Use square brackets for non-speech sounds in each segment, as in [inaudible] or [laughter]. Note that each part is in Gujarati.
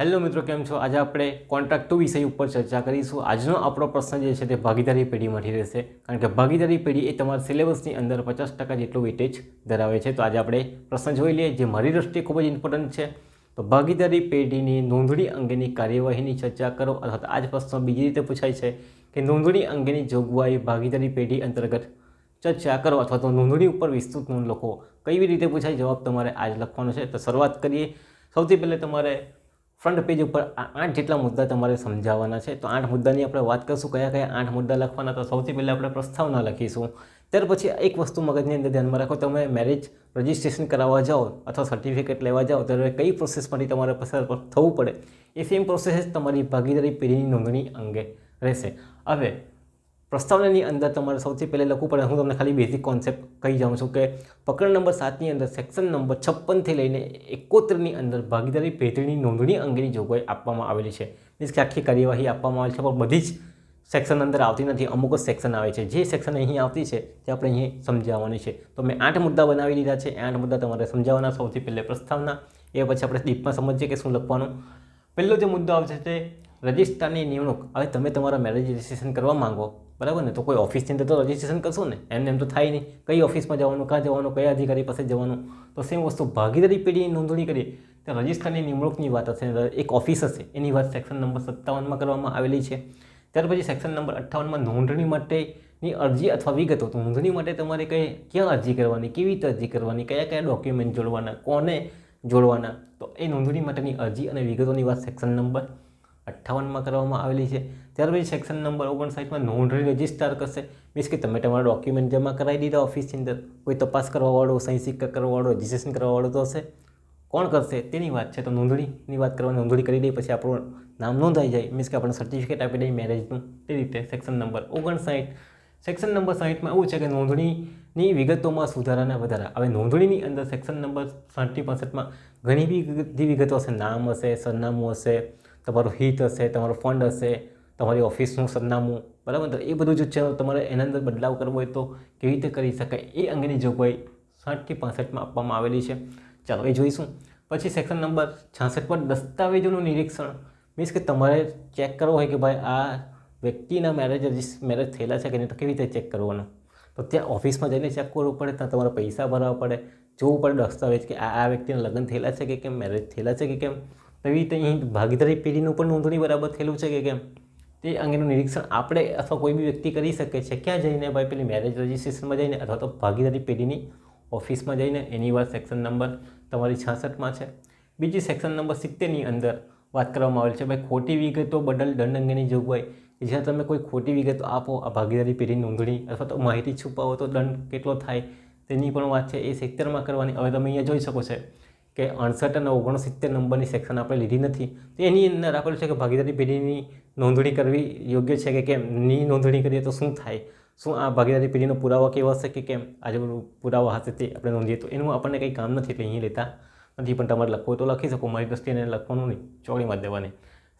હેલો મિત્રો, કેમ છો? આજે આપણે કોન્ટ્રાક્ટ ટુ વિષય ઉપર ચર્ચા કરીશું. આજનો આપણો પ્રશ્ન જે છે તે ભાગીદારી પેઢીમાંથી રહેશે. કારણ કે ભાગીદારી પેઢી એ તમારા સિલેબસની અંદર પચાસ ટકા જેટલું વેટેજ ધરાવે છે. તો આજે આપણે પ્રશ્ન જોઈ લઈએ જે મારી દ્રષ્ટિએ ખૂબ જ ઇમ્પોર્ટન્ટ છે. તો ભાગીદારી પેઢીની નોંધણી અંગેની કાર્યવાહીની ચર્ચા કરો. અથવા આ જ પ્રશ્ન બીજી રીતે પૂછાય છે કે નોંધણી અંગેની જોગવાઈ ભાગીદારી પેઢી અંતર્ગત ચર્ચા કરો અથવા તો નોંધણી ઉપર વિસ્તૃત નોંધ લખો. કેવી રીતે પૂછાય જવાબ તમારે આજ લખવાનો છે. તો શરૂઆત કરીએ. સૌથી પહેલાં તમારે ફ્રન્ટ પેજ ઉપર આઠ જેટલા મુદ્દા તમારે સમજાવવાના છે, તો આઠ મુદ્દાની આપણે વાત કરશું, કયા કયા આઠ મુદ્દા લખવાના, તો સૌથી પહેલાં આપણે પ્રસ્તાવના લખીશું. ત્યાર પછી એક વસ્તુ મગજની અંદર ધ્યાનમાં રાખો, તમે મેરેજ રજિસ્ટ્રેશન કરાવવા જાઓ અથવા સર્ટિફિકેટ લેવા જાઓ, ત્યારે કઈ પ્રોસેસમાંથી તમારે પસાર થવું પડે, એ સેમ પ્રોસેસ તમારી ભાગીદારી પેઢીની નોંધણી અંગે રહેશે. હવે પ્રસ્તાવનાની અંદર તમારે સૌથી પહેલાં લખવું પડે. હું તમને ખાલી બેઝિક કોન્સેપ્ટ કહી જાઉં છું કે પ્રકરણ નંબર સાતની અંદર સેક્શન નંબર છપ્પનથી લઈને એકોતેરની અંદર ભાગીદારી પેઢીની નોંધણી અંગેની જોગવાઈ આપવામાં આવેલી છે. મીન્સ કે આખી કાર્યવાહી આપવામાં આવેલી છે, પણ બધી જ સેક્શન અંદર આવતી નથી. અમુક જ સેક્શન આવે છે. જે સેક્શન અહીં આવતી છે, તે આપણે અહીં સમજાવવાની છે. તો મેં આઠ મુદ્દા બનાવી દીધા છે. આઠ મુદ્દા તમારે સમજાવવાના. સૌથી પહેલે પ્રસ્તાવના, એ પછી આપણે ડીપમાં સમજીએ કે શું લખવાનું. પહેલો જે મુદ્દો આવશે તે રજિસ્ટ્રારની નિમણૂક. હવે તમે તમારા મેરેજ રજિસ્ટ્રેશન કરવા માંગો. બરાબર ને? તો કોઈ ઓફિસની અંદર તો રજિસ્ટ્રેશન કરશો ને? એમને એમ તો થાય નહીં. કઈ ઓફિસમાં જવાનું, ક્યાં જવાનું, કયા અધિકારી પાસે જવાનું? તો સેમ વસ્તુ, ભાગીદારી પેઢીની નોંધણી કરીએ. તો રજિસ્ટરની નિમણૂકની વાત હશે એક ઓફિસ હશે, એની વાત સેક્શન નંબર સત્તાવનમાં કરવામાં આવેલી છે. ત્યાર પછી સેક્શન નંબર અઠ્ઠાવનમાં નોંધણી માટેની અરજી અથવા વિગતો. તો નોંધણી માટે તમારે કઈ, ક્યાં અરજી કરવાની, કેવી રીતે અરજી કરવાની, કયા કયા ડોક્યુમેન્ટ જોડવાના, કોને જોડવાના? તો એ નોંધણી માટેની અરજી અને વિગતોની વાત સેક્શન નંબર અઠ્ઠાવનમાં કરવામાં આવેલી છે. ત્યાર પછી સેક્શન નંબર ઓગણસાઠમાં નોંધણી રજિસ્ટર કરશે. મીન્સ કે તમે તમારા ડોક્યુમેન્ટ જમા કરાવી દીધા ઓફિસની અંદર. કોઈ તપાસ કરવાવાળો સહી સિક્કા કરવાવાળો રજિસ્ટ્રેશન કરવાવાળો તો હશે. કોણ કરશે? તેની વાત છે. તો નોંધણીની વાત કરવાની નોંધણી કરી દઈએ, પછી આપણું નામ નોંધાઈ જાય. મીન્સ કે આપણને સર્ટિફિકેટ આપી દઈએ મેરેજનું તે રીતે સેક્શન નંબર ઓગણસાઠ. સેક્શન નંબર સાઠમાં એવું છે કે નોંધણીની વિગતોમાં સુધારાના વધારા. હવે નોંધણીની અંદર સેક્શન નંબર સાઠથી પાસઠમાં ઘણી બધી વિગતો હશે. નામ હશે, સરનામું હશે તમારું હિત હશે, તમારો ફંડ હશે, તમારી ઓફિસનું સરનામું, બરાબર? એ બધું જો છે તમારે એના અંદર બદલાવ કરવો હોય તો કેવી રીતે કરી શકાય? એ અંગેની જોગવાઈ સાઠથી પાસઠમાં આપવામાં આવેલી છે. ચાલો એ જોઈશું. પછી સેક્શન નંબર છાસઠ પર દસ્તાવેજોનું નિરીક્ષણ. મીન્સ કે તમારે ચેક કરવો હોય કે ભાઈ આ વ્યક્તિના મેરેજ મેરેજ થયેલા છે કે નહીં, તો કેવી રીતે ચેક કરવાનું? તો ત્યાં ઓફિસમાં જઈને ચેક કરવું પડે, ત્યાં તમારે પૈસા ભરવા પડે, જોવું પડે દસ્તાવેજ કે આ આ વ્યક્તિના લગ્ન થયેલા છે કે કેમ મેરેજ થયેલા છે કે કેમ? એવી રીતે અહીં ભાગીદારી પેઢીનું પણ નોંધણી બરાબર થયેલું છે કે કેમ? તે અંગેનું નિરીક્ષણ આપણે અથવા કોઈ બી વ્યક્તિ કરી શકે છે. ક્યાં જઈને ભાઈ પેલી મેરેજ રજિસ્ટ્રેશનમાં જઈને અથવા તો ભાગીદારી પેઢીની ઓફિસમાં જઈને એની વાત સેક્શન નંબર તમારી છાસઠમાં છે. બીજી સેક્શન નંબર સિત્તેરની અંદર વાત કરવામાં આવેલ છે. ભાઈ, ખોટી વિગતો બદલ દંડ અંગેની જોગવાઈ જ્યાં તમે કોઈ ખોટી વિગતો આપો, આ ભાગીદારી પેઢી નોંધણી અથવા તો માહિતી છુપાવો તો દંડ કેટલો થાય તેની પણ વાત છે એ સેક્ટરમાં કરવાની. હવે તમે અહીંયા જોઈ શકો છો. કે અડસઠ અને ઓગણસિત્તેર નંબરની સેક્શન આપણે લીધી નથી, તો એની અંદર આપેલું છે કે ભાગીદારી પેઢીની નોંધણી કરવી યોગ્ય છે કે કેમ? ની નોંધણી કરીએ તો શું થાય? શું આ ભાગીદારી પેઢીનો પુરાવા કેવા હશે કે કેમ? આજે પુરાવા હશે તે આપણે નોંધીએ તો એનું આપણને કંઈ કામ નથી એટલે અહીં લેતા નથી, પણ તમારે લખવું તો લખી શકો, મારી દ્રષ્ટિએ એને લખવાનું નહીં ચોળીમાં દેવાની.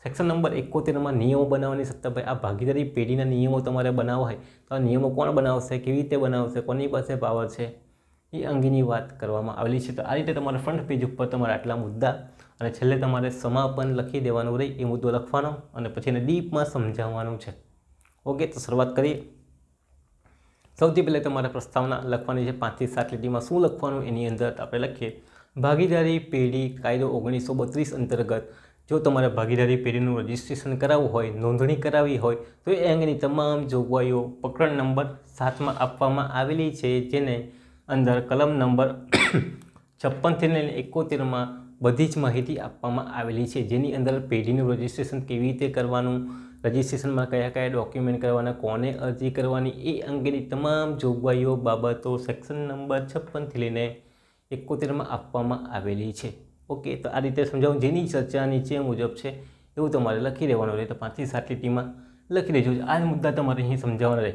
સેક્શન નંબર એકોતેરમાં નિયમો બનાવવાની સત્તા ભાઈ, આ ભાગીદારી પેઢીના નિયમો તમારે બનાવવા હોય તો આ નિયમો કોણ બનાવશે? કેવી રીતે બનાવશે? કોની પાસે પાવર છે? એ અંગેની વાત કરવામાં આવેલી છે. તો આ રીતે તમારા ફ્રન્ટ પેજ ઉપર તમારા આટલા મુદ્દા અને છેલ્લે તમારે સમાપન લખી દેવાનું રહી એ મુદ્દો લખવાનો અને પછી એને ડીપમાં સમજાવવાનું છે. ઓકે, તો શરૂઆત કરીએ. સૌથી પહેલાં તમારે પ્રસ્તાવના લખવાની છે. પાંચથી સાત લીટીમાં શું લખવાનું એની અંદર આપણે લખીએ. ભાગીદારી પેઢી કાયદો ઓગણીસો બત્રીસ અંતર્ગત જો તમારે ભાગીદારી પેઢીનું રજિસ્ટ્રેશન કરાવવું હોય, નોંધણી કરાવવી હોય, તો એ અંગેની તમામ જોગવાઈઓ પ્રકરણ નંબર સાતમાં આપવામાં આવેલી છે. જેને અંદર કલમ નંબર છપ્પનથી લઈને એકોતેરમાં બધી જ માહિતી આપવામાં આવેલી છે. જેની અંદર પેઢીનું રજિસ્ટ્રેશન કેવી રીતે કરવાનું રજિસ્ટ્રેશનમાં કયા કયા ડોક્યુમેન્ટ કરવાના, કોને અરજી કરવાની, એ અંગેની તમામ જોગવાઈઓ બાબતો સેક્શન નંબર છપ્પનથી લઈને એકોતેરમાં આપવામાં આવેલી છે. ઓકે, તો આ રીતે સમજાવું. જેની ચર્ચા નીચે મુજબ છે, એવું તમારે લખી દેવાનું રહે. તો પાંચથી સાત લીટીમાં લખી દેજો. આ મુદ્દા તમારે અહીં સમજાવવાના રહે.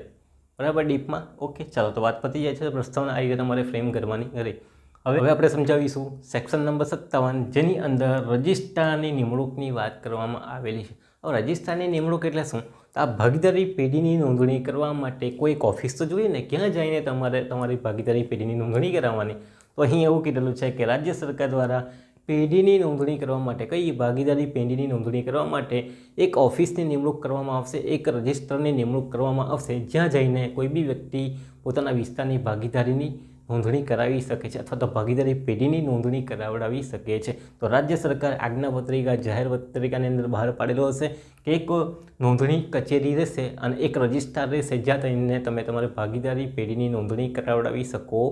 બરાબર, ડીપમાં? ઓકે, ચાલો તો વાત પતી જાય છે. પ્રસ્તાવના આ રીતે તમારે ફ્રેમ કરવાની. કરી હવે હવે આપણે સમજાવીશું. સેક્શન નંબર સત્તાવન, જેની અંદર રજિસ્ટ્રારની નિમણૂકની વાત કરવામાં આવેલી છે. હવે રજિસ્ટ્રારની નિમણૂક એટલે શું? તો આ ભાગીદારી પેઢીની નોંધણી કરવા માટે કોઈ એક ઓફિસ તો જોઈએ ને, ક્યાં જઈને તમારે તમારી ભાગીદારી પેઢીની નોંધણી કરાવવાની? તો અહીં એવું કીધેલું છે કે રાજ્ય સરકાર દ્વારા પેઢીની નોંધણી કરવા માટે, કઈ ભાગીદારી પેઢીની નોંધણી કરવા માટે એક ઓફિસની નિમણૂક કરવામાં આવશે, એક રજિસ્ટરની નિમણૂક કરવામાં આવશે, જ્યાં જઈને કોઈ બી વ્યક્તિ પોતાના વિસ્તારની ભાગીદારીની નોંધણી કરાવી શકે છે અથવા તો ભાગીદારી પેઢીની નોંધણી કરાવડાવી શકે છે. તો રાજ્ય સરકાર આજ્ઞાપત્રિકા જાહેર પત્રિકાની અંદર બહાર પાડેલો હશે કે એક નોંધણી કચેરી રહેશે અને એક રજિસ્ટ્રાર રહેશે, જ્યાં જઈને તમે તમારી ભાગીદારી પેઢીની નોંધણી કરાવડાવી શકો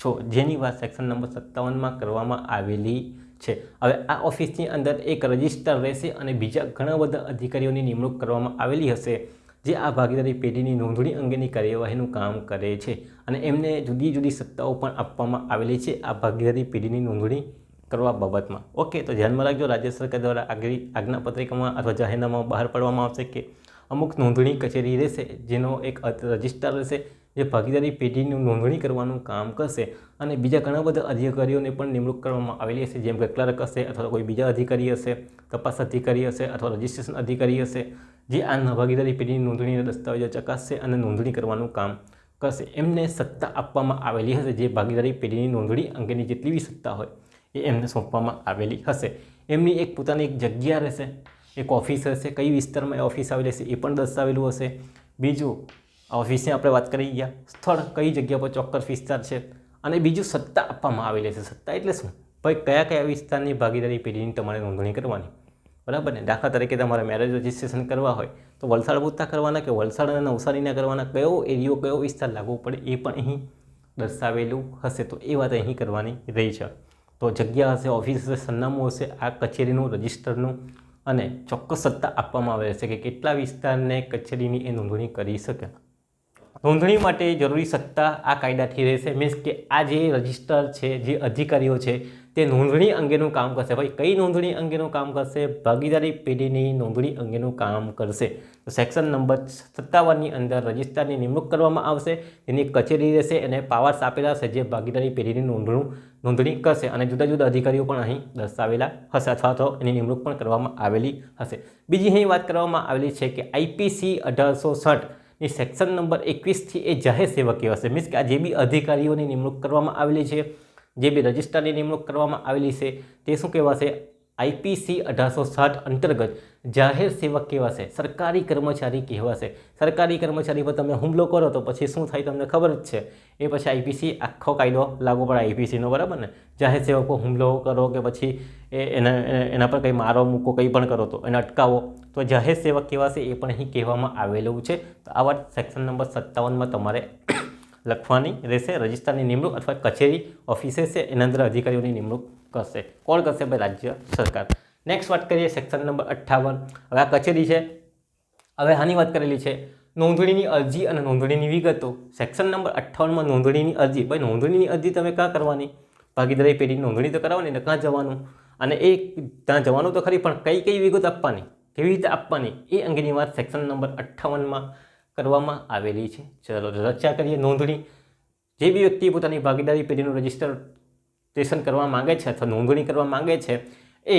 છો. જેની વાત સેક્શન નંબર સત્તાવનમાં કરવામાં આવેલી છે. હવે આ ઓફિસની અંદર એક રજિસ્ટર રહેશે અને બીજા ઘણા બધા અધિકારીઓની નિમણૂક કરવામાં આવેલી હશે, જે આ ભાગીદારી પેઢીની નોંધણી અંગેની કાર્યવાહીનું કામ કરે છે અને એમને જુદી જુદી સત્તાઓ પણ આપવામાં આવેલી છે આ ભાગીદારી પેઢીની નોંધણી કરવા બાબતમાં. ઓકે તો ધ્યાનમાં રાખજો, રાજ્ય સરકાર દ્વારા આગળ આજ્ઞાપત્રિકામાં અથવા જાહેરનામામાં બહાર પાડવામાં આવશે કે અમુક નોંધણી કચેરી રહેશે, જેનો એક રજિસ્ટર રહેશે જે ભાગીદારી પેઢીનું નોંધણી કરવાનું કામ કરશે અને બીજા ઘણા બધા અધિકારીઓને પણ નિમણૂક કરવામાં આવેલી હશે, જેમ કે ક્લર્ક હશે અથવા કોઈ બીજા અધિકારી હશે, તપાસ અધિકારી હશે અથવા રજિસ્ટ્રેશન અધિકારી હશે, જે આ ભાગીદારી પેઢીની નોંધણીના દસ્તાવેજો ચકાસશે અને નોંધણી કરવાનું કામ કરશે. એમને સત્તા આપવામાં આવેલી હશે, જે ભાગીદારી પેઢીની નોંધણી અંગેની જેટલી બી સત્તા હોય એ એમને સોંપવામાં આવેલી હશે. એમની એક પોતાની એક જગ્યા રહેશે, એક ઓફિસ હશે કઈ વિસ્તારમાં એ ઓફિસ આવેલી હશે એ પણ દર્શાવેલું હશે. બીજું આ ઓફિસની આપણે વાત કરી ગયા. સ્થળ કઈ જગ્યા પર ચોક્કસ વિસ્તાર છે અને બીજું સત્તા આપવામાં આવેલી છે. સત્તા એટલે શું? ભાઈ, કયા કયા વિસ્તારની ભાગીદારી પેઢીની તમારે નોંધણી કરવાની? બરાબર ને? દાખલા તરીકે તમારે મેરેજ રજિસ્ટ્રેશન કરવા હોય તો વલસાડ પૂરતા કરવાના કે વલસાડ અને નવસારીના કરવાના? કયો એરિયો કયો વિસ્તાર લાગુ પડે એ પણ અહીં દર્શાવેલું હશે. તો એ વાત અહીં કરવાની રહી છે. તો જગ્યા હશે ઓફિસ હશે, સરનામું હશે, આ કચેરીનું રજિસ્ટરનું અને ચોક્કસ સત્તા આપવામાં આવે છે કે કેટલા વિસ્તારને કચેરીની એ નોંધણી કરી શકે. નોંધણી માટે જરૂરી સત્તા આ કાયદાથી રહેશે. મીન્સ કે આ જે રજિસ્ટર છે, જે અધિકારીઓ છે, તે નોંધણી અંગેનું કામ કરશે. ભાઈ, કઈ નોંધણી અંગેનું કામ કરશે? ભાગીદારી પેઢીની નોંધણી અંગેનું કામ કરશે. તો સેક્શન નંબર સત્તાવનની અંદર રજિસ્ટરની નિમણૂક કરવામાં આવશે. એની કચેરી રહેશે એને પાવર્સ આપેલા છે જે ભાગીદારી પેઢીની નોંધણી નોંધણી કરશે. અને જુદા જુદા અધિકારીઓ પણ અહીં દર્શાવેલા હશે અથવા તો એની નિમણૂક પણ કરવામાં આવેલી હશે. બીજી અહીં વાત કરવામાં આવેલી છે કે આઈપીસી અઢારસો સાઠ ની સેક્શન નંબર એકવીસથી એ જાહેર સેવકીય કહેવાશે મીન્સ કે આ જે બી અધિકારીઓની નિમણૂક કરવામાં આવેલી છે, જે બી રજિસ્ટરની નિમણૂક કરવામાં આવેલી છે, તે શું કહેવાશે? આઈપીસી અઢારસો સાઠ અંતર્ગત જાહેર સેવક કહેવાશે, સરકારી કર્મચારી કહેવાશે. સરકારી કર્મચારી પર તમે હુમલો કરો તો પછી શું થાય તમને ખબર જ છે. એ પછી આઈપીસી આખો કાયદો લાગુ પડે આઈપીસીનો, બરાબર ને? જાહેર સેવક હુમલો કરો કે પછી એના એના પર કંઈ મારો મૂકો, કંઈ પણ કરો તો એને અટકાવો. તો જાહેર સેવક કહેવાશે એ પણ અહીં કહેવામાં આવેલું છે. તો આ વાત સેક્શન નંબર સત્તાવનમાં તમારે લખવાની રહેશે. રજિસ્ટ્રારની નિમણૂક અથવા કચેરી ઓફિસે છે. એના અંદર અધિકારીઓની નિમણૂક કરશે? કોણ કરશે ભાઈ રાજ્ય સરકાર? નેક્સ્ટ વાત કરીએ સેક્શન નંબર અઠ્ઠાવન. હવે આ કચેરી છે. હવે આની વાત કરેલી છે. નોંધણીની અરજી અને નોંધણીની વિગતો. સેક્શન નંબર અઠ્ઠાવનમાં નોંધણીની અરજી. ભાઈ, નોંધણીની અરજી તમે ક્યાં કરવાની? ભાગીદારી પેઢીની નોંધણી તો કરાવવાની ને ક્યાં જવાનું? અને એ ત્યાં જવાનું તો ખરી, પણ કઈ કઈ વિગત આપવાની? કેવી રીતે આપવાની? એ અંગેની વાત સેક્શન નંબર અઠ્ઠાવનમાં કરવામાં આવેલી છે. ચલો ચર્ચા કરીએ નોંધણી. જે બી વ્યક્તિ પોતાની ભાગીદારી પેઢીનું રજિસ્ટ્રેશન કરવા માગે છે અથવા નોંધણી કરવા માગે છે, એ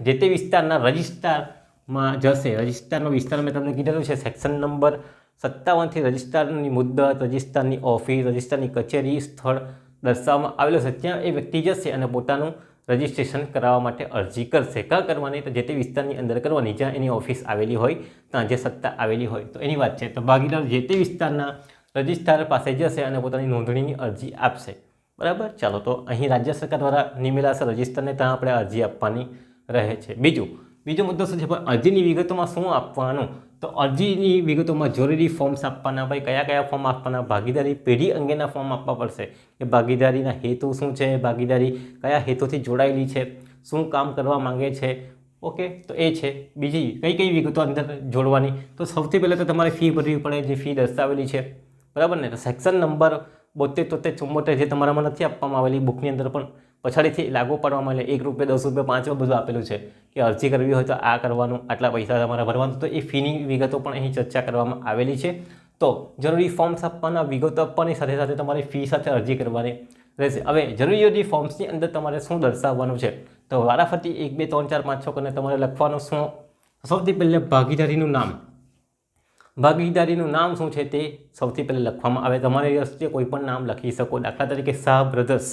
જે તે વિસ્તારના રજિસ્ટ્રારમાં જશે. રજિસ્ટ્રારનો વિસ્તાર મેં તમને કીધેલું છે, સેક્શન નંબર સત્તાવનથી રજિસ્ટ્રારની મુદ્દત રજિસ્ટ્રારની ઓફિસ, રજિસ્ટ્રારની કચેરી, સ્થળ દર્શાવવામાં આવેલું છે. ત્યાં એ વ્યક્તિ જશે અને પોતાનું રજિસ્ટ્રેશન કરાવવા માટે અરજી કરશે. ક્યાં કરવાની? તો જે તે વિસ્તારની અંદર કરવાની, જ્યાં એની ઓફિસ આવેલી હોય, ત્યાં જે સત્તા આવેલી હોય. તો એની વાત છે. તો ભાગીદાર જે તે વિસ્તારના રજિસ્ટ્રાર પાસે જશે અને પોતાની નોંધણીની અરજી આપશે. બરાબર? ચાલો તો અહીં રાજ્ય સરકાર દ્વારા નિમેલા રજિસ્ટરને ત્યાં આપણે અરજી આપવાની રહે છે. બીજું, બીજો મુદ્દો શું છે? પણ અરજીની વિગતોમાં શું આપવાનું? તો અરજીની વિગતોમાં જરૂરી ફોર્મ્સ આપવાના ભાઈ કયા કયા ફોર્મ આપવાના? ભાગીદારી પેઢી અંગેના ફોર્મ આપવા પડશે. કે ભાગીદારીના હેતુ શું છે? ભાગીદારી કયા હેતુથી જોડાયેલી છે? શું કામ કરવા માંગે છે? ઓકે, તો એ છે. બીજી, કઈ કઈ વિગતો અંદર જોડવાની? તો સૌથી પહેલાં તો તમારે ફી ભરવી પડે, જે ફી દર્શાવેલી છે. બરાબર ને? તો સેક્શન નંબર બોતેર તોતેર ચુમ્મોતેર જે તમારામાં નથી આપવામાં આવેલી બુકની અંદર પણ પછાડીથી લાગુ પાડવામાં આવેલી. એક રૂપિયા દસ રૂપિયા પાંચ રૂપિયા બધું આપેલું છે કે અરજી કરવી હોય તો આ કરવાનું, આટલા પૈસા તમારે ભરવાનું. તો એ ફીની વિગતો પણ અહીં ચર્ચા કરવામાં આવેલી છે. તો જરૂરી ફોર્મ્સ આપવાના વિગતો આપવાની સાથે સાથે તમારી ફી સાથે અરજી કરવાની રહેશે. હવે જરૂરી જરૂરી ફોર્મ્સની અંદર તમારે શું દર્શાવવાનું છે? તો વારાફરતી એક, બે, ત્રણ, ચાર, પાંચ, છ કરીને તમારે લખવાનું શું? સૌથી પહેલાં ભાગીદારીનું નામ. ભાગીદારીનું નામ શું છે તે સૌથી પહેલાં લખવામાં આવે. તમારી દ્રષ્ટિએ કોઈ પણ નામ લખી શકો. દાખલા તરીકે શાહ બ્રધર્સ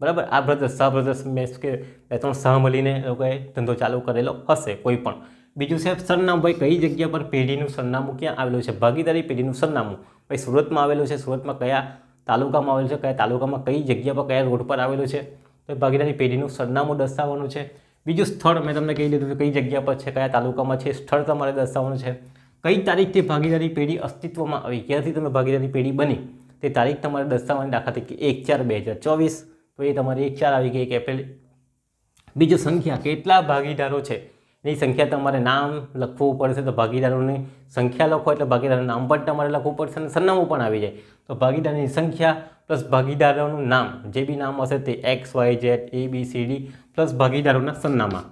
બરાબર? આ બ્રધર્સ સહ બ્રધર્સ મેં કે બે ત્રણ સહ મળીને લોકોએ ધંધો ચાલુ કરેલો હશે કોઈ પણ. બીજું છે સરનામું. ભાઈ, કઈ જગ્યા પર પેઢીનું સરનામું ક્યાં આવેલું છે? ભાગીદારી પેઢીનું સરનામું. ભાઈ, સુરતમાં આવેલું છે. સુરતમાં કયા તાલુકામાં આવેલું છે? કયા તાલુકામાં કઈ જગ્યા પર કયા રોડ પર આવેલું છે? તો ભાગીદારી પેઢીનું સરનામું દર્શાવવાનું છે. બીજું સ્થળ મેં તમને કહી દીધું કઈ જગ્યા પર છે, કયા તાલુકામાં છે. સ્થળ તમારે દર્શાવવાનું છે. કઈ તારીખથી ભાગીદારી પેઢી અસ્તિત્વમાં આવી? ક્યાંથી તમે ભાગીદારી પેઢી બની? તે તારીખ તમારે દર્શાવવાની દાખલા તરીકે એક ચાર બે હજાર ચોવીસ. તો એ તમારી એક ચાર આવી ગઈ એક એપ્રિલ. બીજું સંખ્યા કેટલા ભાગીદારો છે? એની સંખ્યા તમારે નામ લખવું પડશે તો ભાગીદારોની સંખ્યા લખો એટલે ભાગીદારનું નામ પણ તમારે લખવું પડશે અને સરનામું પણ આવી જાય. તો ભાગીદારની સંખ્યા પ્લસ ભાગીદારોનું નામ, જે બી નામ હશે તે X, Y, Z, A, B, C, D, plus ભાગીદારોના સરનામા.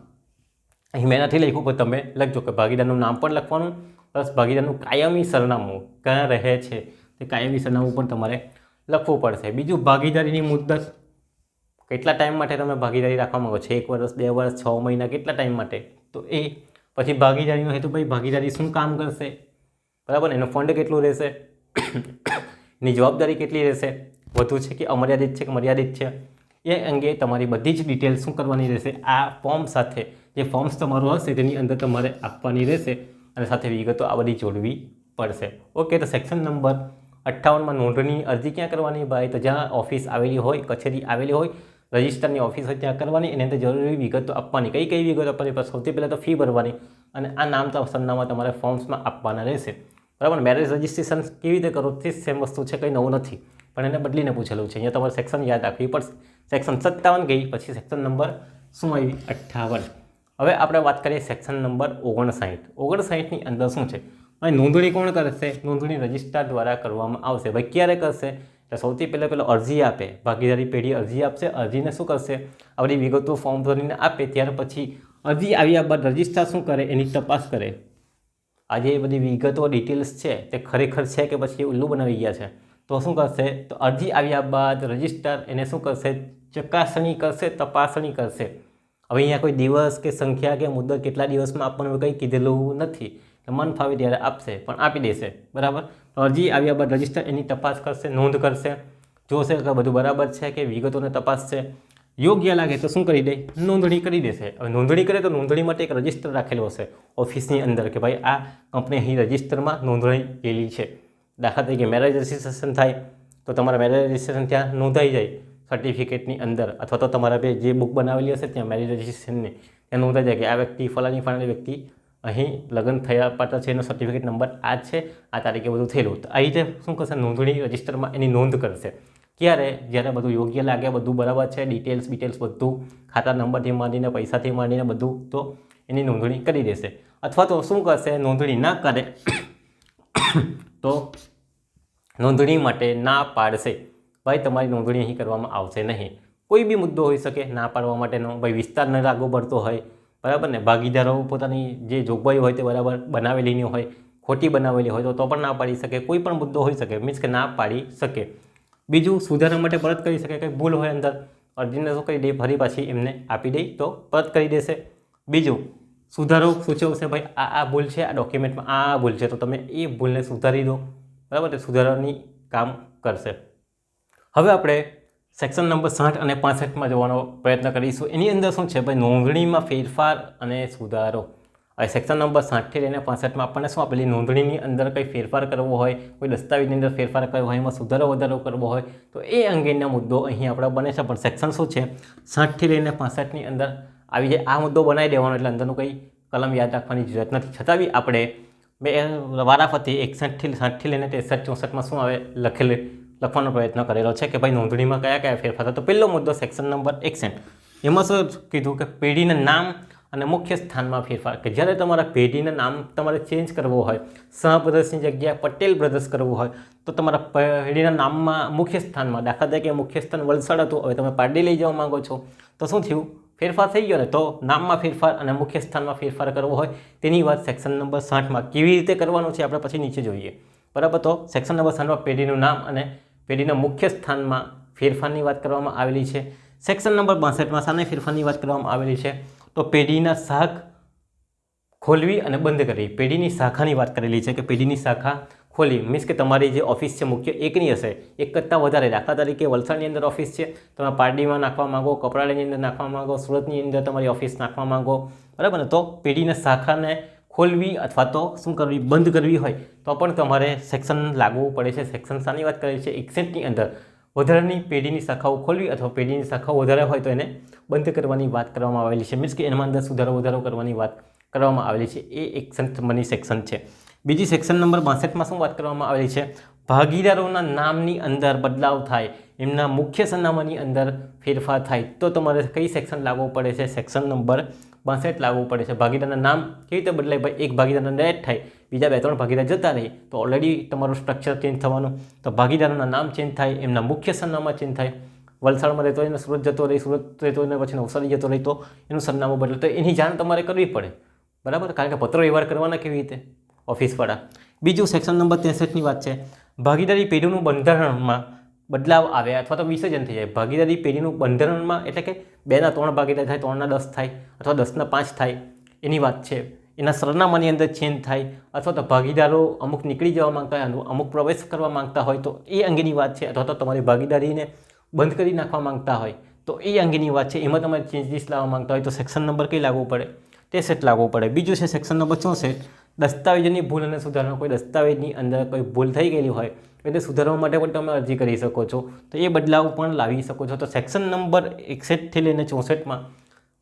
અહીં મેં નથી લખ્યું, પણ તમે લખજો કે ભાગીદારનું નામ પણ લખવાનું પ્લસ ભાગીદારનું કાયમી સરનામું ક્યાં રહે છે તે કાયમી સરનામું પણ તમારે લખવું પડશે. બીજું, ભાગીદારીની મુદ્દત કેટલા ટાઈમ માટે તમે ભાગીદારી રાખવા માગો છો? એક વર્ષ, બે વર્ષ, છ મહિના કેટલા ટાઈમ માટે? તો એ પછી ભાગીદારીનો હેતુ ભાઈ, ભાગીદારી શું કામ કરશે? બરાબર એનો ફંડ કેટલું રહેશે? [coughs] એની જવાબદારી કેટલી રહેશે? વધુ છે કે અમર્યાદિત છે કે મર્યાદિત છે? એ અંગે તમારી બધી જ ડિટેલ શું કરવાની રહેશે? આ ફોર્મ સાથે જે ફોર્મ્સ તમારું હશે તેની અંદર તમારે આપવાની રહેશે. અને સાથે વિગતો આ બધી જોડવી પડશે. ઓકે તો સેક્શન નંબર અઠ્ઠાવનમાં નોંધણી અરજી ક્યાં કરવાની ભાઈ? તો જ્યાં ઓફિસ આવેલી હોય, કચેરી આવેલી હોય રજિસ્ટરની ઓફિસ હોય ત્યાં કરવાની, એની અંદર જરૂરી વિગતો આપવાની. કઈ કઈ વિગતો આપવાની? સૌથી પહેલાં તો ફી ભરવાની અને આ નામ સરનામા તમારે ફોર્મ્સમાં આપવાના રહેશે. બરાબર? મેરેજ રજિસ્ટ્રેશન કેવી રીતે કરો? તે સેમ વસ્તુ છે, કંઈ નવું નથી. પણ એને બદલીને પૂછેલું છે. અહીંયા તમારે સેક્શન યાદ રાખવી પડશે. સેક્શન સત્તાવન ગઈ, પછી સેક્શન નંબર શું આવી? અઠ્ઠાવન. હવે આપણે વાત કરીએ સેક્શન નંબર ઓગણસાઠ. ઓગણસાઠની અંદર શું છે? ભાઈ નોંધણી કોણ કરશે? નોંધણી રજિસ્ટ્રાર દ્વારા કરવામાં આવશે. ભાઈ, ક્યારે કરશે? એટલે સૌથી પહેલાં પહેલાં અરજી આપે. ભાગીદારી પેઢી અરજી આપશે. અરજીને શું કરશે? આપણી વિગતો ફોર્મ ભરીને આપે. ત્યાર પછી અરજી આવ્યા બાદ રજિસ્ટ્રાર શું કરે? એની તપાસ કરે. આજે એ બધી વિગતો ડિટેલ્સ છે તે ખરેખર છે કે પછી ઉલ્લુ બનાવી ગયા છે? તો શું કરશે? તો અરજી આવ્યા બાદ રજિસ્ટ્રાર એને શું કરશે? ચકાસણી કરશે, તપાસણી કરશે. હવે અહીંયા કોઈ દિવસ કે સંખ્યા કે મુદ્દત કેટલા દિવસમાં આપવાનું કંઈ કીધેલું નથી. મન ફાવે ત્યારે આપશે, પણ આપી દેશે. બરાબર? અરજી આવ્યા બાદ રજિસ્ટર એની તપાસ કરશે, નોંધ કરશે. જોશે કે બધું બરાબર છે કે વિગતોને તપાસશે. યોગ્ય લાગે તો શું કરી દે? નોંધણી કરી દેશે. હવે નોંધણી કરે તો નોંધણી માટે એક રજિસ્ટર રાખેલો હશે ઓફિસની અંદર કે ભાઈ આ કંપની અહીં રજિસ્ટરમાં નોંધણી ગયેલી છે. દાખલા તરીકે મેરેજ રજિસ્ટ્રેશન થાય, તો તમારા મેરેજ રજિસ્ટ્રેશન ત્યાં નોંધાઈ જાય. સર્ટિફિકેટની અંદર અથવા તો તમારા બે જે બુક બનાવેલી હશે ત્યાં મેરેજ રજિસ્ટ્રેશનની ત્યાં નોંધાઈ જાય કે આ વ્યક્તિ ફલાની ફલાની વ્યક્તિ અહીં લગ્ન થયા પાત્ર છે, એનો સર્ટિફિકેટ નંબર આ છે, આ તારીખે બધું થયેલું તો આ રીતે શું કરશે? નોંધણી રજિસ્ટરમાં એની નોંધ કરશે. ક્યારે? જ્યારે બધું યોગ્ય લાગે, બધું બરાબર છે ડિટેલ્સ ડિટેલ્સ બધું, ખાતા નંબરથી માંડીને, પૈસાથી માંડીને બધું, તો એની નોંધણી કરી દેશે. અથવા તો શું કરશે? નોંધણી ના કરે, તો નોંધણી માટે ના પાડશે. ભાઈ, તમારી નોંધણી અહીં કરવામાં આવશે નહીં. કોઈ બી મુદ્દો હોઈ શકે, ના પાડવા માટેનો. ભાઈ વિસ્તાર ન લાગુ પડતો હોય, બરાબર ને? ભાગીદારો પોતાની જે જોગવાઈ હોય તે બરાબર બનાવેલી નહીં હોય, ખોટી બનાવેલી હોય તો પણ ના પાડી શકે. કોઈ પણ મુદ્દો હોઈ શકે, મીન્સ કે ના પાડી શકે. બીજું સુધારણા માટે પરત કરી શકે, કંઈ ભૂલ હોય અંદર, અરજીને શું કરી દે, ફરી પાછી એમને આપી દે, તો પરત કરી દેશે. બીજું, સુધારો સૂચવશે ભાઈ, આ આ ભૂલ છે, આ ડોક્યુમેન્ટમાં આ ભૂલ છે, તો તમે એ ભૂલને સુધારી દો. બરાબર સુધારાની કામ કરશે. હવે આપણે સેક્શન નંબર સાઠ અને પાસઠમાં જવાનો પ્રયત્ન કરીશું. એની અંદર શું છે? ભાઈ, નોંધણીમાં ફેરફાર અને સુધારો. હવે સેક્શન નંબર સાઠથી લઈને પાસઠમાં આપણને શું આપેલી? નોંધણીની અંદર કંઈ ફેરફાર કરવો હોય, કોઈ દસ્તાવેજની અંદર ફેરફાર કરવો હોય, એમાં સુધારો વધારો કરવો હોય, તો એ અંગેના મુદ્દો અહીં આપણે બને છે. પણ સેક્શન શું છે? સાઠથી લઈને પાસઠની અંદર આવી જાય. આ મુદ્દો બનાવી દેવાનો એટલે અંદરનું કંઈ કલમ યાદ રાખવાની જરૂરત નથી. છતાં બી આપણે બે વારાફરતી એકસઠથી સાઠથી લઈને ત્રેસઠ ચોસઠમાં શું આવે? લખેલ. લખવાનો પ્રયત્ન કરેલો છે કે ભાઈ નોંધણીમાં કયા કયા ફેરફાર તો પહેલો મુદ્દો સેક્શન નંબર એકસેન્ટ એમાં શું કીધું કે પેઢીના નામ અને મુખ્ય સ્થાનમાં ફેરફાર. કે જ્યારે તમારા પેઢીના નામ તમારે ચેન્જ કરવો હોય, શાહ બ્રધર્સની જગ્યાએ પટેલ બ્રદર્સ કરવું હોય, તો તમારા પેઢીના નામમાં મુખ્ય સ્થાનમાં, દાખલા તરીકે મુખ્ય સ્થાન વલસાડ હતું, હવે તમે પાડી લઈ જવા માંગો છો. તો શું થયું? ફેરફાર થઈ ગયો ને? તો નામમાં ફેરફાર અને મુખ્ય સ્થાનમાં ફેરફાર કરવો હોય, તેની વાત સેક્શન નંબર સાઠમાં કેવી રીતે કરવાનું છે? આપણે પછી નીચે જોઈએ. બરાબર? તો સેક્શન નંબર સાઠમાં પેઢીનું નામ અને પેઢીના મુખ્ય સ્થાનમાં ફેરફારની વાત કરવામાં આવેલી છે. સેક્શન નંબર બાસઠમાં સાને ફેરફારની વાત કરવામાં આવેલી છે? તો પેઢીના શાખ ખોલવી અને બંધ કરવી. પેઢીની શાખાની વાત કરેલી છે કે પેઢીની શાખા ખોલી મીન્સ કે તમારી જે ઓફિસ છે મુખ્ય એકની હશે. એક કરતાં વધારે. દાખલા તરીકે વલસાડની અંદર ઓફિસ છે. તમે પારડીમાં નાખવા માંગો, કપરાડાની અંદર નાખવા માગો, સુરતની અંદર તમારી ઓફિસ નાખવા માગો. બરાબર ને? તો પેઢીના શાખાને ખોલવી અથવા તો શું કરવી, બંધ કરવી હોય, તો પણ તમારે સેક્શન લાગવું પડે છે. સેક્શન શાની વાત કરે છે એક્સેન્ટની અંદર. વધારાની પેઢીની શાખાઓ ખોલવી અથવા પેઢીની શાખાઓ વધારે હોય તો એને બંધ કરવાની વાત કરવામાં આવેલી છે. મીન્સ કે એમાં અંદર સુધારો, વધારો કરવાની વાત કરવામાં આવેલી છે. એ એક્શન મની સેક્શન છે. બીજી સેક્શન નંબર બાસઠમાં શું વાત કરવામાં આવેલી છે? ભાગીદારોના નામની અંદર બદલાવ થાય, એમના મુખ્ય સરનામાની અંદર ફેરફાર થાય, તો તમારે કઈ સેક્શન લાગવું પડે છે? સેક્શન નંબર બાસઠ લાગવું પડે છે. ભાગીદારના નામ કેવી રીતે બદલાય? ભાઈ, એક ભાગીદારના ડેટ થાય, બીજા બે ત્રણ ભાગીદાર જતા રહે, તો ઓલરેડી તમારું સ્ટ્રક્ચર ચેન્જ થવાનું. તો ભાગીદારોના નામ ચેન્જ થાય, એમના મુખ્ય સરનામા ચેન્જ થાય. વલસાડમાં રહેતો હોય સુરત જતો રહે, સુરત રહેતો હોય પછી નવસારી જતો રહે, તો એનું સરનામું બદલે. તો એની જાણ તમારે કરવી પડે. બરાબર? કારણ કે પત્ર વ્યવહાર કરવાના કેવી રીતે? ઓફિસવાળા. બીજું સેક્શન નંબર ત્રેસઠની વાત છે. ભાગીદારી પેઢીનું બંધારણમાં બદલાવ આવે અથવા તો વિસર્જન થઈ જાય. ભાગીદારી પેઢીનું બંધારણમાં એટલે કે બેના ત્રણ ભાગીદાર થાય, ત્રણના દસ થાય અથવા દસના પાંચ થાય એની વાત છે. એના સરનામાની અંદર ચેન્જ થાય અથવા તો ભાગીદારો અમુક નીકળી જવા માંગતા હોય, અમુક પ્રવેશ કરવા માંગતા હોય તો એ અંગેની વાત છે અથવા તો તમારી ભાગીદારીને બંધ કરી નાખવા માગતા હોય તો એ અંગેની વાત છે. એમાં તમારે ચેન્જીસ લાવવા માંગતા હોય તો સેક્શન નંબર કઈ લાગવું પડે? તે સેટ લાગવો પડે. બીજું છે સેક્શન નંબર ચોસઠ. દસ્તાવેજની ભૂલ અને સુધારણા કોઈ દસ્તાવેજની અંદર કોઈ ભૂલ થઈ ગયેલી હોય એટલે સુધારવા માટે પણ તમે અરજી કરી શકો છો. તો એ બદલાવ પણ લાવી શકો છો. તો સેક્શન નંબર એકસઠથી લઈને ચોસઠમાં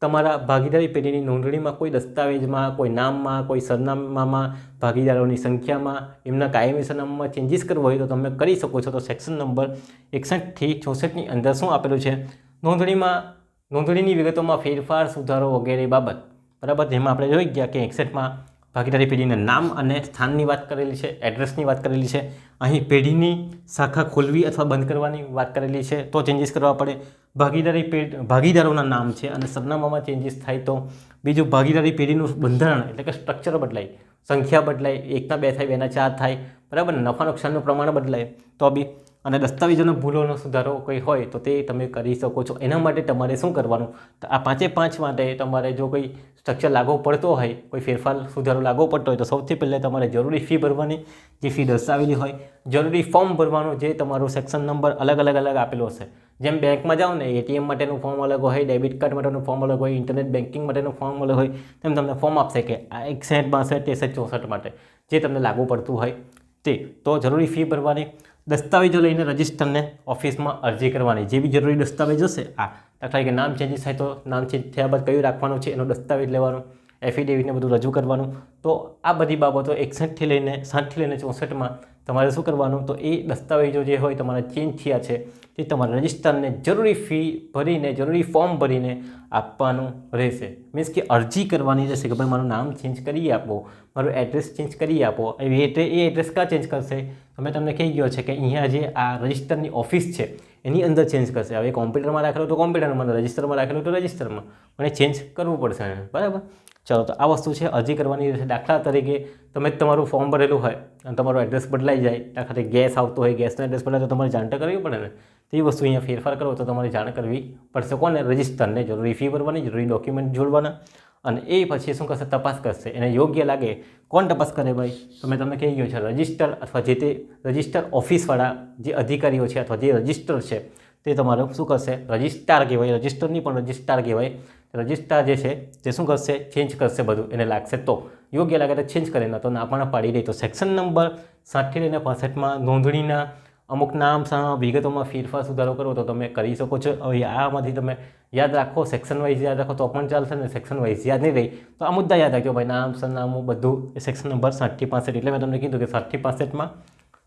તમારા ભાગીદારી પેઢીની નોંધણીમાં કોઈ દસ્તાવેજમાં, કોઈ નામમાં, કોઈ સરનામામાં, ભાગીદારોની સંખ્યામાં, એમના કાયમી સરનામામાં ચેન્જીસ કરવો હોય તો તમે કરી શકો છો. તો સેક્શન નંબર એકસઠથી ચોસઠની અંદર શું આપેલું છે? નોંધણીમાં, નોંધણીની વિગતોમાં ફેરફાર, સુધારો વગેરે બાબત. બરાબર? જેમાં આપણે જોઈ ગયા કે એકસઠમાં ભાગીદારી પેઢીના નામ અને સ્થાનની વાત કરેલી છે એડ્રેસની વાત કરેલી છે, અહીં પેઢીની શાખા ખોલવી અથવા બંધ કરવાની વાત કરેલી છે, તો ચેન્જીસ કરવા પડે. ભાગીદારી પેઢ, ભાગીદારોના નામ છે અને સરનામામાં ચેન્જીસ થાય તો બીજું ભાગીદારી પેઢીનું બંધારણ એટલે કે સ્ટ્રક્ચર બદલાય. સંખ્યા બદલાય, એકના બે થાય, બેના ચાર થાય, બરાબર નફા નુકસાનનું પ્રમાણ બદલાય. તો બી, અને દસ્તાવેજોનો ભૂલોનો સુધારો કંઈ હોય તો તે તમે કરી શકો છો. એના માટે તમારે શું કરવાનું? આ પાંચે પાંચ માટે તમારે જો કોઈ સ્ટ્રક્ચર લાગુ પડતો હોય, કોઈ ફેરફાર સુધારો લાગુ પડતો હોય, તો સૌથી પહેલાં તમારે જરૂરી ફી ભરવાની જે ફી દર્શાવેલી હોય, જરૂરી ફોર્મ ભરવાનું જે તમારું સેક્શન નંબર અલગ અલગ અલગ આપેલો હશે. જેમ બેંકમાં જાઓ ને, એટીએમ માટેનું ફોર્મ અલગ હોય ડેબિટ કાર્ડ માટેનું ફોર્મ અલગ હોય ઇન્ટરનેટ બેન્કિંગ માટેનું ફોર્મ અલગ હોય, તેમ તમને ફોર્મ આપશે કે આ એકસઠ, બાસઠ, ત્રેસઠ, ચોસઠ માટે, જે તમને લાગુ પડતું હોય તે. તો જરૂરી ફી ભરવાની, દસ્તાવેજો લઈને રજિસ્ટરને ઓફિસમાં અરજી કરવાની. જે બી જરૂરી દસ્તાવેજ હશે, આ દાખલા કે નામ ચેન્જીસ થાય તો નામ ચેન્જ થયા બાદ કયું રાખવાનું છે એનો દસ્તાવેજ લેવાનો એફિડેવિટને બધું રજૂ કરવાનું. તો આ બધી બાબતો એકસઠથી લઈને સાઠથી લઈને ચોસઠમાં તમારે શું કરવાનું? તો એ દસ્તાવેજો જે હોય તમારા ચેન્જ થયા છે તે તમારે રજિસ્ટરને જરૂરી ફી ભરીને, જરૂરી ફોર્મ ભરીને આપવાનું રહેશે. મીન્સ કે અરજી કરવાની રહેશે કે ભાઈ મારું નામ ચેન્જ કરી આપો, મારું એડ્રેસ ચેન્જ કરી આપો. એ એ એડ્રેસ ક્યાં ચેન્જ કરશે? તમે તમને કહી ગયો છે કે અહીંયા જે આ રજિસ્ટરની ઓફિસ છે, એની અંદર ચેન્જ કરશે. હવે કોમ્પ્યુટરમાં રાખેલું તો કોમ્પ્યુટરમાં રજિસ્ટરમાં રાખેલો તો રજિસ્ટરમાં. મને ચેન્જ કરવું પડશે. બરાબર? ચલો, તો આ વસ્તુ છે અરજી કરવાની રહેશે દાખલા તરીકે તમે તમારું ફોર્મ ભરેલું હોય અને તમારું એડ્રેસ બદલાઈ જાય. દાખલા તરીકે ગેસ આવતો હોય ગેસનો એડ્રેસ બદલાય તો તમારે જાણ કરવી પડે ને. તે વસ્તુ અહીંયા ફેરફાર કરો તો તમારે જાણ કરવી પડશે કોને રજિસ્ટરને જરૂરી ફી ભરવાની, જરૂરી ડોક્યુમેન્ટ જોડવાના. અને એ પછી શું કરશે? તપાસ કરશે. એને યોગ્ય લાગે. કોણ તપાસ કરે ભાઈ? તો મેં તમને કહી ગયું છે રજિસ્ટર અથવા જે તે રજિસ્ટર ઓફિસવાળા જે અધિકારીઓ છે અથવા જે રજિસ્ટર છે, તે તમારું શું કરશે? રજિસ્ટાર કહેવાય. રજિસ્ટરની પણ રજિસ્ટાર કહેવાય. રજિસ્ટ્રાર જે છે તે શું કરશે? ચેન્જ કરશે બધું, એને લાગશે. તો યોગ્ય લાગે તો ચેન્જ કરે ના તો ના પણ પાડી દે. તો સેક્શન નંબર સાઠથી લઈને પાસઠમાં નોંધણીના અમુક નામ વિગતોમાં ફેરફાર સુધારો કરો તો તમે કરી શકો છો. હવે આમાંથી તમે યાદ રાખો સેક્શન વાઇઝ યાદ રાખો તો પણ ચાલશે ને સેક્શન વાઇઝ યાદ નહીં રહી તો આ મુદ્દા યાદ રાખજો. ભાઈ નામ સરનામું બધું સેક્શન નંબર સાઠથી પાસઠ એટલે મેં તમને કીધું કે સાઠથી પાસઠમાં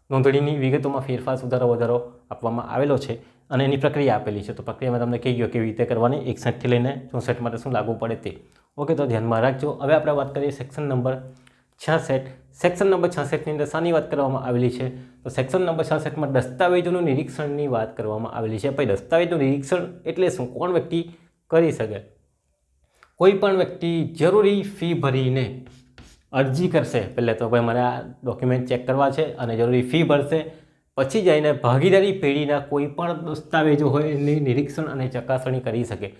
નોંધણીની વિગતોમાં ફેરફાર સુધારો વધારો આપવામાં આવેલો છે. અને એની પ્રક્રિયા આપેલી છે. તો પ્રક્રિયામાં તમને કહી ગયો કેવી રીતે કરવાની, એકસઠથી લઈને ચોસઠ માટે શું લાગુ પડે તે. ઓકે, તો ધ્યાનમાં રાખજો. હવે આપણે વાત કરીએ સેક્શન નંબર છાસઠ. સેક્શન નંબર છાસઠની અંદર શાની વાત કરવામાં આવેલી છે? તો સેક્શન નંબર છાસઠમાં દસ્તાવેજોનું નિરીક્ષણની વાત કરવામાં આવેલી છે. ભાઈ દસ્તાવેજનું નિરીક્ષણ એટલે શું? કોણ વ્યક્તિ કરી શકે? કોઈ પણ વ્યક્તિ જરૂરી ફી ભરીને અરજી કરશે. પહેલે તો ભાઈ મારે આ ડોક્યુમેન્ટ ચેક કરવા છે અને જરૂરી ફી ભરશે. પછી જઈને ભાગીદારી પેઢીના કોઈ પણ દસ્તાવેજો હોય એની નિરીક્ષણ અને ચકાસણી કરી શકે.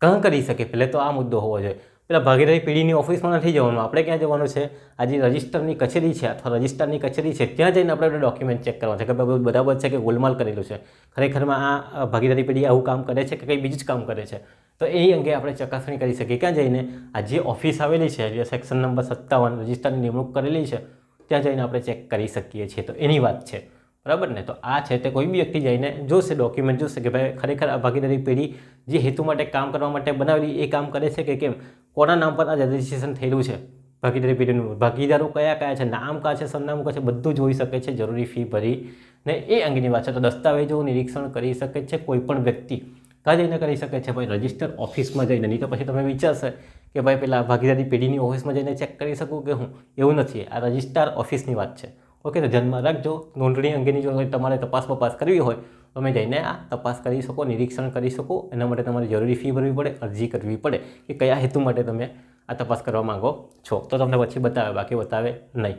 કાં કરી શકે પહેલે તો આ મુદ્દો હોવો જોઈએ. પેલા ભાગીદારી પેઢીની ઓફિસમાં નથી જવાનું, આપણે ક્યાં જવાનું છે? આ જે રજિસ્ટરની કચેરી છે અથવા રજિસ્ટરની કચેરી છે, ત્યાં જઈને આપણે ડોક્યુમેન્ટ ચેક કરવા છે કે બરાબર છે કે ગોલમાલ કરેલું છે. ખરેખરમાં આ ભાગીદારી પેઢી આવું કામ કરે છે કે કંઈ બીજું જ કામ કરે છે? તો એ અંગે આપણે ચકાસણી કરી શકીએ. ક્યાં જઈને? આ જે ઓફિસ આવેલી છે, જે સેક્શન નંબર સત્તાવન, રજિસ્ટરની નિમણૂક કરેલી છે, ત્યાં જઈને આપણે ચેક કરી શકીએ છીએ. તો એની વાત છે. બરાબર ને? તો આ છે તે કોઈ બી વ્યક્તિ જઈને જોશે ડોક્યુમેન્ટ જોશે કે ભાઈ ખરેખર આ ભાગીદારી પેઢી જે હેતુ માટે કામ કરવા માટે બનાવેલી એ કામ કરે છે કે કેમ? કોના નામ પર આ રજિસ્ટ્રેશન થયેલું છે? ભાગીદારી પેઢીનું ભાગીદારો કયા કયા છે? નામ કયા છે? સરનામું કયા છે? બધું જોઈ શકે છે જરૂરી ફી ભરી ને એ અંગેની વાત છે. તો દસ્તાવેજો નિરીક્ષણ કરી શકે છે કોઈપણ વ્યક્તિ. ક્યાં જઈને કરી શકે છે? ભાઈ રજિસ્ટર ઓફિસમાં જઈને. નહીં તો પછી તમે વિચારશે કે ભાઈ પેલા ભાગીદારી પેઢીની ઓફિસમાં જઈને ચેક કરી શકું કે હું? એવું નથી. આ રજિસ્ટ્રાર ઓફિસની વાત છે. ઓકે, તો ધ્યાનમાં રાખજો. નોંધણી અંગેની જો તમારે તપાસ બપાસ કરવી હોય, તમે જઈને આ તપાસ કરી શકો, નિરીક્ષણ કરી શકો. એના માટે તમારે જરૂરી ફી ભરવી પડે, અરજી કરવી પડે કે કયા હેતુ માટે તમે આ તપાસ કરવા માંગો છો. તો તમને પછી બતાવે, બાકી બતાવે નહીં.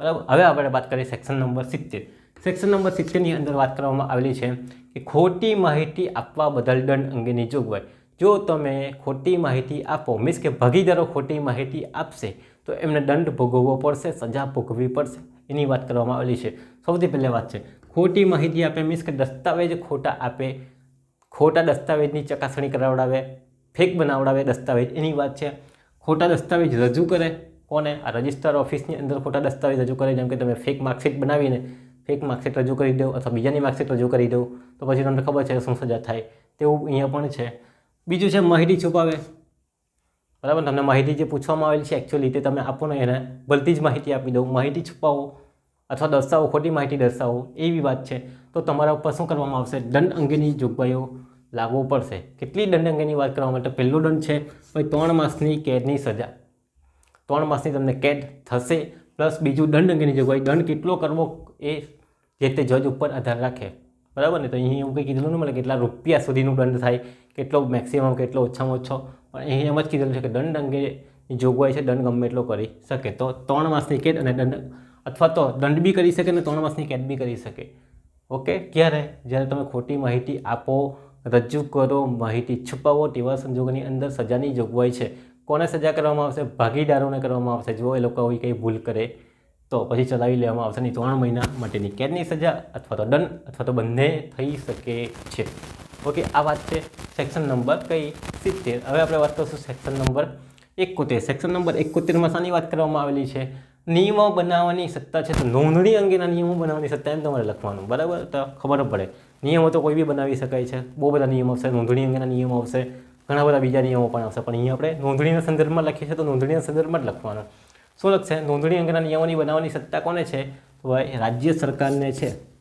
બરાબર? હવે આપણે વાત કરીએ સેક્શન નંબર સિત્તેર. સેક્શન નંબર સિત્તેરની અંદર વાત કરવામાં આવેલી છે કે ખોટી માહિતી આપવા બદલ દંડ અંગેની જોગવાઈ. જો તમે ખોટી માહિતી આપો, મીન્સ કે ભાગીદારો ખોટી માહિતી આપશે, તો એમને દંડ ભોગવવો પડશે, સજા ભોગવવી પડશે. એની વાત કરવામાં આવેલી છે. સૌથી પહેલી વાત છે, ખોટી માહિતી આપે મીન્સ કે દસ્તાવેજ ખોટા આપે, ખોટા દસ્તાવેજની ચકાસણી કરાવડાવે ફેક બનાવડાવે દસ્તાવેજ, એની વાત છે. ખોટા દસ્તાવેજ રજૂ કરે, કોને? આ રજિસ્ટર ઓફિસની અંદર ખોટા દસ્તાવેજ રજૂ કરે, જેમ કે તમે ફેક માર્કશીટ બનાવીને ફેક માર્કશીટ રજૂ કરી દો અથવા બીજાની માર્કશીટ રજૂ કરી દો, તો પછી તમને ખબર છે શું સજા થાય, તેવું અહીંયા પણ છે. બીજું છે, માહિતી છુપાવે. બરાબર? તમને માહિતી જે પૂછવામાં આવેલી છે એકચ્યુઅલી તે તમે આપો ને એને. ભલતી જ માહિતી આપી દો માહિતી છુપાવો અથવા દર્શાવો, ખોટી માહિતી દર્શાવો, એવી વાત છે. તો તમારા ઉપર શું કરવામાં આવશે? દંડ અંગેની જોગવાઈઓ લાગવો પડશે. કેટલી દંડ અંગેની વાત કરવા માટે પહેલો દંડ છે, ભાઈ, ત્રણ માસની કેદની સજા. ત્રણ માસની તમને કેદ થશે, પ્લસ બીજું દંડ અંગેની જોગવાઈ. દંડ કેટલો કરવો એ જે તે જજ ઉપર આધાર રાખે. બરાબર ને? તો અહીં એવું કંઈ કીધેલું ન મળે કેટલા રૂપિયા સુધીનું દંડ થાય, કેટલો મેક્સિમમ કેટલો ઓછામાં ઓછો. પણ અહીં એમ જ કીધેલું છે કે દંડ અંગે જોગવાઈ છે, દંડ ગમે એટલો કરી શકે. તો ત્રણ માસની કેદ અને દંડ અથવા તો દંડ બી કરી શકે અને ત્રણ માસની કેદ બી કરી શકે. ઓકે? ક્યારે? જ્યારે તમે ખોટી માહિતી આપો, રજૂ કરો, માહિતી છુપાવો તેવા સંજોગોની અંદર સજાની જોગવાઈ છે. કોને સજા કરવામાં આવશે? ભાગીદારોને કરવામાં આવશે. જો એ લોકો આવી કંઈ ભૂલ કરે, તો પછી ચલાવી લેવામાં આવશે. નહીં ત્રણ મહિના માટેની કેદની સજા અથવા તો દંડ અથવા તો બંને થઈ શકે છે. ઓકે, આ વાત છે સેક્શન નંબર કઈ? સિત્તેર. હવે આપણે વાત કરીશું સેક્શન નંબર એકોતેર. સેક્શન નંબર એકોતેરમાં શાની વાત કરવામાં આવેલી છે? નિયમો બનાવવાની સત્તા છે તો નોંધણી અંગેના નિયમો બનાવવાની સત્તા એમ તમારે લખવાનું. બરાબર? તો ખબર પડે. નિયમો તો કોઈ બી બનાવી શકાય છે. બહુ બધા નિયમો આવશે. નોંધણી અંગેના નિયમો આવશે. ઘણા બધા બીજા નિયમો પણ આવશે. પણ અહીંયા આપણે નોંધણીના સંદર્ભમાં લખીએ છીએ તો નોંધણીના સંદર્ભમાં જ લખવાનું. શું લખશે? નોંધણી અંગેના નિયમોની બનાવવાની સત્તા કોને છે? તો રાજ્ય સરકારને છે.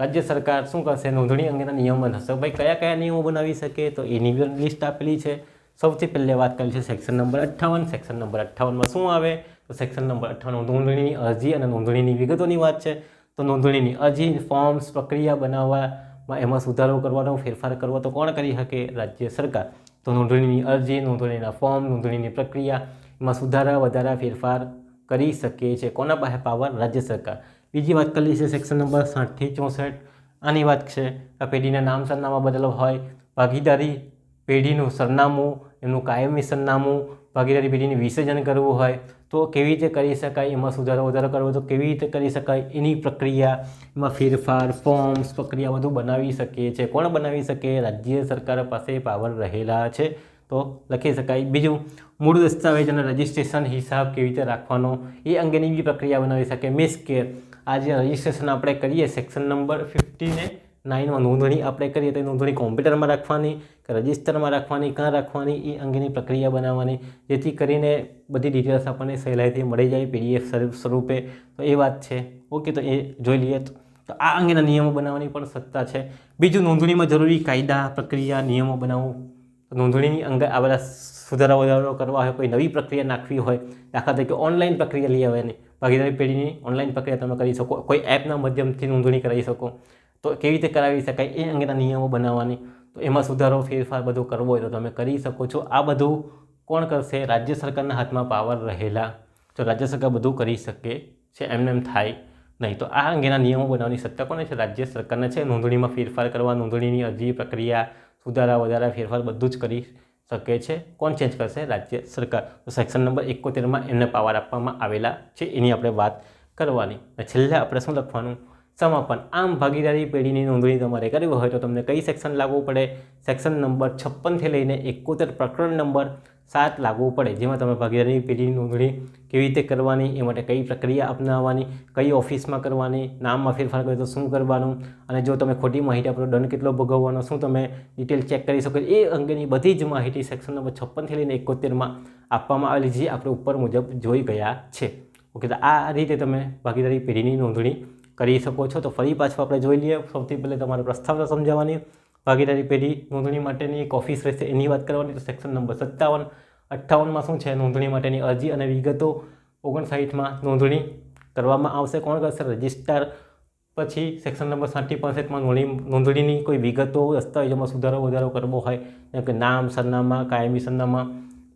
રાજ્ય સરકાર શું કરશે? નોંધણી અંગેના નિયમો થશે ભાઈ, કયા કયા નિયમો બનાવી શકે? તો એની લિસ્ટ આપેલી છે. સૌથી પહેલે વાત કરી છે સેક્શન નંબર અઠ્ઠાવન. સેક્શન નંબર અઠ્ઠાવનમાં શું આવે? તો સેક્શન નંબર અઠ્ઠાવન નોંધણીની અરજી અને નોંધણીની વિગતોની વાત છે. તો નોંધણીની અરજી, ફોર્મ્સ, પ્રક્રિયા બનાવવામાં એમાં સુધારો કરવાનો, ફેરફાર કરવો, તો કોણ કરી શકે? રાજ્ય સરકાર. તો નોંધણીની અરજી, નોંધણીના ફોર્મ, નોંધણીની પ્રક્રિયા એમાં સુધારા, વધારા, ફેરફાર કરી શકે છે. કોના પાસે પાવર? રાજ્ય સરકાર. બીજી વાત કરી છે સેક્શન નંબર સાઠથી ચોસઠ. આની વાત છે આ પેઢીના નામ સરનામા બદલવા હોય. ભાગીદારી પેઢીનું સરનામું, એમનું કાયમી સરનામું ભાગીદારી પેઢીને વિસર્જન કરવું હોય તો કેવી રીતે કરી શકાય? એમાં સુધારો, વધારો કરવો તો કેવી રીતે કરી શકાય? એની પ્રક્રિયા, એમાં ફેરફાર ફોર્મ્સ પ્રક્રિયા બધું બનાવી શકીએ છીએ. કોણ બનાવી શકે? રાજ્ય સરકાર પાસે પાવર રહેલા છે તો લખી શકાય. બીજું, મૂળ દસ્તાવેજ અને રજિસ્ટ્રેશન હિસાબ કેવી રીતે રાખવાનો? એ અંગેની બી પ્રક્રિયા બનાવી શકે. મિસ કે આ જે રજિસ્ટ્રેશન આપણે કરીએ સેક્શન નંબર ફિફ્ટીને નાઇનમાં નોંધણી આપણે કરીએ તો નોંધણી કોમ્પ્યુટરમાં રાખવાની, કે રજિસ્ટરમાં રાખવાની, ક્યાં રાખવાની, એ અંગેની પ્રક્રિયા બનાવવાની, જેથી કરીને બધી ડિટેલ્સ આપણને સહેલાઈથી મળી જાય પીડીએફ સ્વરૂપે. તો એ વાત છે. ઓકે તો એ જોઈ લઈએ. તો આ અંગેના નિયમો બનાવવાની પણ સત્તા છે. બીજું, નોંધણીમાં જરૂરી કાયદા, પ્રક્રિયા, નિયમો બનાવવું. નોંધણીની અંગે આ બધા સુધારા વધારો કરવા હોય, કોઈ નવી પ્રક્રિયા નાખવી હોય, દાખલા તરીકે ઓનલાઈન પ્રક્રિયા લઈ આવવાની ભાગીદારી પેઢીની ઓનલાઈન પ્રક્રિયા તમે કરી શકો. કોઈ એપના માધ્યમથી નોંધણી કરાવી શકો. તો કેવી રીતે કરાવી શકાય? એ અંગેના નિયમો બનાવવાની. તો એમાં સુધારો, ફેરફાર બધું કરવો હોય તો તમે કરી શકો છો. આ બધું કોણ કરશે? રાજ્ય સરકારના હાથમાં પાવર રહેલા. તો રાજ્ય સરકાર બધું કરી શકે છે, એમને એમ થાય નહીં. તો આ અંગેના નિયમો બનાવવાની સત્તા કોને છે? રાજ્ય સરકારને છે. નોંધણીમાં ફેરફાર કરવા, નોંધણીની અરજી પ્રક્રિયા સુધારા, વધારા, ફેરફાર બધું જ કરી શકે છે? કોણ ચેન્જ કરશે? રાજ્ય સરકાર. તો સેક્શન નંબર એકોતેરમાં એમને પાવર આપવામાં આવેલા છે. એની આપણે વાત કરવાની. અને છેલ્લે આપણે શું લખવાનું? સમાપન. આમ ભાગીદારી પેઢીની નોંધણી તમારે કરવી હોય તો તમને કઈ સેક્શન લાગવું પડે? સેક્શન નંબર છપ્પનથી લઈને એકોતેર પ્રકરણ નંબર સાત લાગવું પડે, જેમાં તમે ભાગીદારી પેઢીની નોંધણી કેવી રીતે કરવાની, એ માટે કઈ પ્રક્રિયા અપનાવવાની, કઈ ઓફિસમાં કરવાની, નામમાં ફેરફાર કરે તો શું કરવાનું, અને જો તમે ખોટી માહિતી આપો દંડ કેટલો ભોગવવાનો, શું તમે ડિટેલ ચેક કરી શકો એ અંગેની બધી જ માહિતી સેક્શન નંબર છપ્પનથી લઈને એકોતેરમાં આપવામાં આવેલી જે આપણે ઉપર મુજબ જોઈ ગયા છે. ઓકે તો આ રીતે તમે ભાગીદારી પેઢીની નોંધણી કરી શકો છો. તો ફરી પાછું આપણે જોઈ લઈએ. સૌથી પહેલાં તમારે પ્રસ્તાવના સમજાવવાની. ભાગીદારી પેઢી નોંધણી માટેની એક ઓફિસ રહેશે. એની વાત કરવાની તો સેક્શન નંબર સત્તાવન, અઠ્ઠાવનમાં શું છે? નોંધણી માટેની અરજી અને વિગતો ઓગણસાઠમાં નોંધણી કરવામાં આવશે. કોણ કરશે? રજિસ્ટ્રાર. પછી સેક્શન નંબર સાઠી પાસઠમાં નોંધણી, નોંધણીની કોઈ વિગતો, દસ્તાવેજોમાં સુધારો, વધારો કરવો હોય, જેમ કે નામ, સરનામા, કાયમી સરનામા.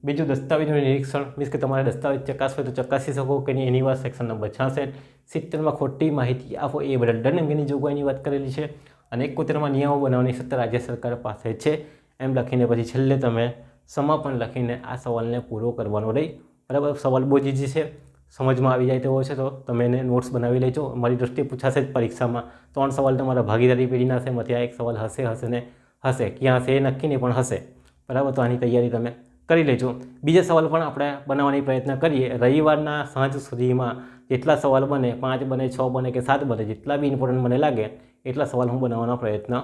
બીજું દસ્તાવેજનું નિરીક્ષણ. મીન્સ કે તમારે દસ્તાવેજ ચકાસવો તો ચકાસી શકો કે એની વાત સેક્શન નંબર છાસઠ સિત્તેરમાં ખોટી માહિતી આપો એ બધા દંડ અંગેની જોગવાઈની વાત કરેલી છે. અને એકોતેરમાં નિયમો બનાવવાની સત્તા રાજ્ય સરકાર પાસે છે. એમ લખીને પછી છેલ્લે તમે સમાપન લખીને આ સવાલને પૂરો કરવાનો રહી. બરાબર, સવાલ બહુ જ છે. સમજમાં આવી જાય તેવો છે તો તમે એને નોટ્સ બનાવી લેજો. મારી દ્રષ્ટિએ પૂછાશે જ પરીક્ષામાં. ત્રણ સવાલ તમારા ભાગીદારી પેઢીના હશે એમાંથી એક સવાલ હશે હશે ને હશે. ક્યાં હશે એ નક્કી નહીં, પણ હશે. બરાબર, તો આની તૈયારી તમે કરી લેજો. બીજા સવાલ પણ આપણે બનાવવાની પ્રયત્ન કરીએ. રવિવારના સાંજ સુધીમાં જેટલા સવાલ બને, પાંચ બને, છ બને કે સાત બને, જેટલા બી ઇમ્પોર્ટન્ટ મને લાગે એટલા સવાલ હું બનાવવાનો પ્રયત્ન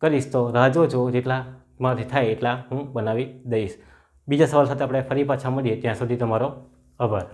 કરીશ. તો રાહ જોજો જેટલા મારાથી થાય એટલા હું બનાવી દઈશ. બીજા સવાલ સાથે આપણે ફરી પાછા મળીએ ત્યાં સુધી તમારો આભાર.